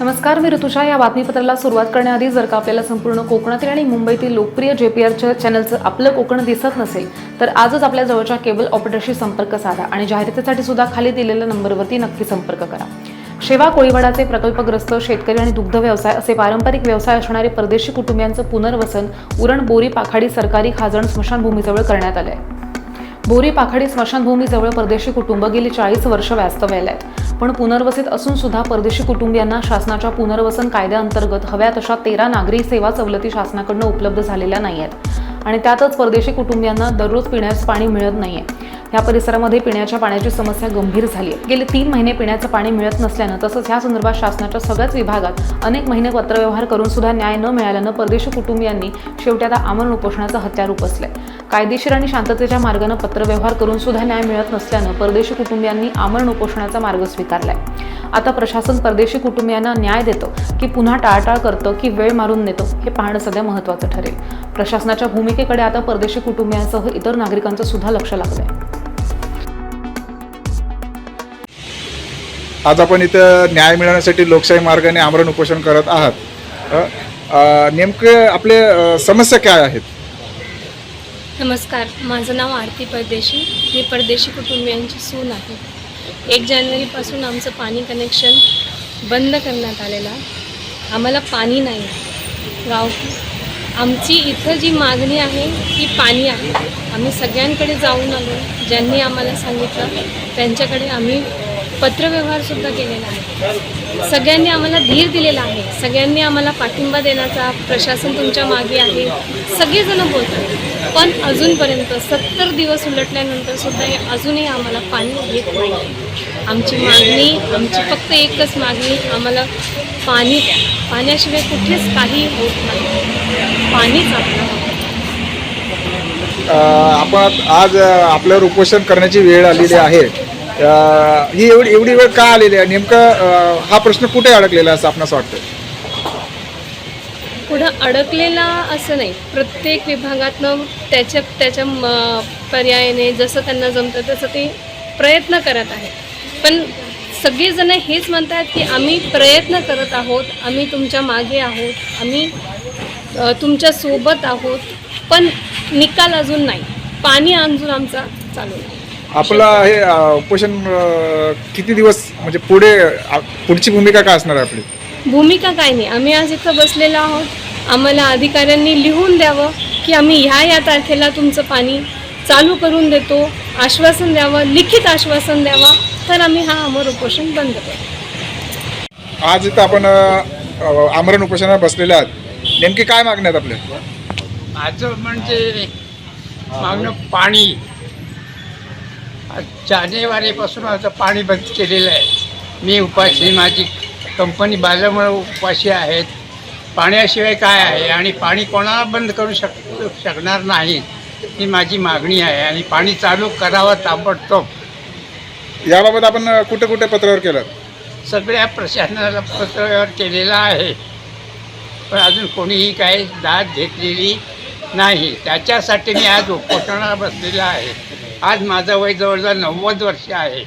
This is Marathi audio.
नमस्कार मी ऋतुषा या बातमीपत्राला सुरुवात करण्याआधी जर का आपल्याला संपूर्ण कोकणातील आणि मुंबईतील लोकप्रिय जे पी आरच्या चॅनलचं आपलं कोकण दिसत नसेल तर आजच आपल्या जवळच्या केबल ऑपरेटरशी संपर्क साधा आणि जाहिरातीसाठी सुद्धा खाली दिलेल्या नंबरवरती नक्की संपर्क करा. शेवा कोळीवाडाचे प्रकल्पग्रस्त शेतकरी आणि दुग्ध व्यवसाय असे पारंपरिक व्यवसाय असणारे परदेशी कुटुंबियांचं पुनर्वसन उरण बोरी पाखाडी सरकारी खाजण स्मशानभूमीजवळ करण्यात आलं आहे बोरी पाखाडी स्मशानभूमीजवळ परदेशी कुटुंब गेली चाळीस वर्ष वास्तव्याला आहेत पण पुनर्वसित असून सुद्धा परदेशी कुटुंबियांना शासनाच्या पुनर्वसन कायद्याअंतर्गत हव्या तशा तेरा नागरी सेवा सवलती शासनाकडनं उपलब्ध झालेल्या नाही आहेत आणि त्यातच परदेशी कुटुंबियांना दररोज पिण्याचं पाणी मिळत नाहीये. या परिसरामध्ये पिण्याच्या पाण्याची समस्या गंभीर झाली आहे गेले तीन महिने पिण्याचं पाणी मिळत नसल्यानं तसंच या संदर्भात शासनाच्या सगळ्याच विभागात अनेक महिने पत्रव्यवहार करून सुद्धा न्याय न मिळाल्यानं परदेशी कुटुंबियांनी शेवटी आता आमरण उपोषणाचं हत्यार उपसलंय. कायदेशीर आणि शांततेच्या मार्गानं पत्रव्यवहार करून सुद्धा न्याय मिळत नसल्यानं परदेशी कुटुंबियांनी आमरण उपोषणाचा मार्ग स्वीकारलाय. आता प्रशासन परदेशी कुटुंबियांना न्याय देतं की पुन्हा टाळटाळ करतं की वेळ मारून नेतं हे पाहणं सध्या महत्त्वाचं ठरेल. प्रशासनाच्या भूमिकेकडे आता परदेशी कुटुंबियांसह इतर नागरिकांचं सुद्धा लक्ष लागलंय. आज आपण इथं न्याय मिळवण्यासाठी लोकशाही मार्गाने आमरण उपोषण करत आहात. नेमकं आपले समस्या काय आहेत? नमस्कार माझं नाव आरती परदेशी. मी परदेशी कुटुंबियांची सून आहे. एक जानेवारीपासून आमचं पाणी कनेक्शन बंद करण्यात आलेलं आम्हाला पाणी नाही गाव आमची इथं जी मागणी आहे ती पाणी आहे. आम्ही सगळ्यांकडे जाऊन आलो. ज्यांनी आम्हाला सांगितलं त्यांच्याकडे आम्ही पत्रव्यवहारसुद्धा केलेला आहे. सगळ्यांनी आम्हाला धीर दिलेला आहे. सगळ्यांनी आम्हाला पाठिंबा देण्याचा प्रशासन तुमच्या मागे आहे. सगळेजण बोलतात. पण अजूनपर्यंत सत्तर दिवस उलटल्यानंतर सुद्धा हे अजूनही आम्हाला पाणी येत नाही. आमची मागणी आमची फक्त एकच मागणी आम्हाला पाणी द्या. पाण्याशिवाय कुठेच काही होत नाही. पाणीच आपलं आपण आज आपल्यावर उपोषण करण्याची वेळ आलेली आहे. ही एवढी एवढी वेळ का आलेली आहे? नेमकं हा प्रश्न कुठे अडकलेला असं आपणास वाटतं पुढं अडकलेला असं नाही. प्रत्येक विभागातनं त्याच्या त्याच्या म- पर्यायाने जसं त्यांना जमतं तसं ते प्रयत्न करत आहेत. पण सगळेजण हेच म्हणतात की आम्ही प्रयत्न करत आहोत आम्ही तुमच्या मागे आहोत आम्ही तुमच्यासोबत तुमच्यासोबत आहोत पण निकाल अजून नाही. पाणी अजून आमचा चालू नाही. आपलं हे उपोषण किती दिवस म्हणजे पुढे पुढची भूमिका काय असणार आहे आपली? भूमिका काय नाही. आम्ही आज इथं बसलेलो आहोत. आम्हाला अधिकाऱ्यांनी लिहून द्यावं की आम्ही ह्या या तारखेला तुमचं पाणी चालू करून देतो आश्वासन द्यावं लिखित आश्वासन द्यावं तर आम्ही हा अमर उपोषण बंद करू. आज इथं आपण आमरण उपोषणाला बसलेले आहात. नेमकी काय मागण्यात आपले माझं म्हणजे मागणं पाणी. आज जानेवारीपासून आता पाणी बंद केलेलं आहे. मी उपाशी माझी कंपनी बाजामुळे उपाशी आहेत. पाण्याशिवाय काय आहे? आणि पाणी कोणाला बंद करू शक शकणार नाही ही माझी मागणी आहे. आणि पाणी चालू करावं ताबडतोब. याबाबत आपण कुठे कुठे पत्रावर केलं? सगळ्या प्रशासनाला पत्रव्यवहार केलेला आहे. पण अजून कोणीही काही दाद घेतलेली नाही. त्याच्यासाठी मी आज उपोषणाला बसलेला आहे. आज माझं वय जवळजवळ नव्वद वर्ष आहे.